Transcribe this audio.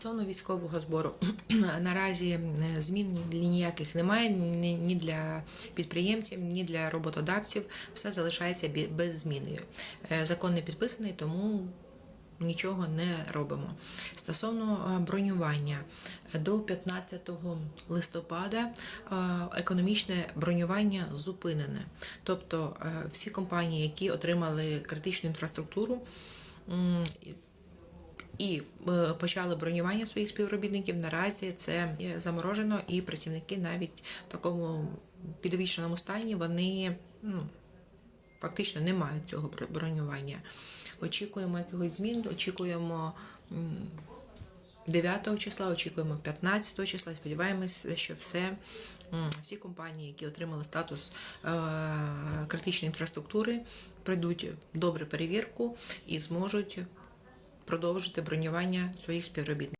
Стосовно військового збору наразі е, змін ніяких немає ні для підприємців, ні для роботодавців. Все залишається без зміною. Е, Закон не підписаний, тому нічого не робимо. Стосовно е, бронювання, до 15 листопада економічне бронювання зупинене. Тобто всі компанії, які отримали критичну інфраструктуру, і е, почали бронювання своїх співробітників. Наразі це заморожено, і працівники навіть в такому підвішеному стані вони ну, фактично не мають цього бро- бронювання. Очікуємо якихось змін, очікуємо. м, 9 числа, очікуємо 15 числа. Сподіваємось, що все, всі компанії, які отримали статус е, критичної інфраструктури, пройдуть добру перевірку і зможуть продовжити бронювання своїх співробітників.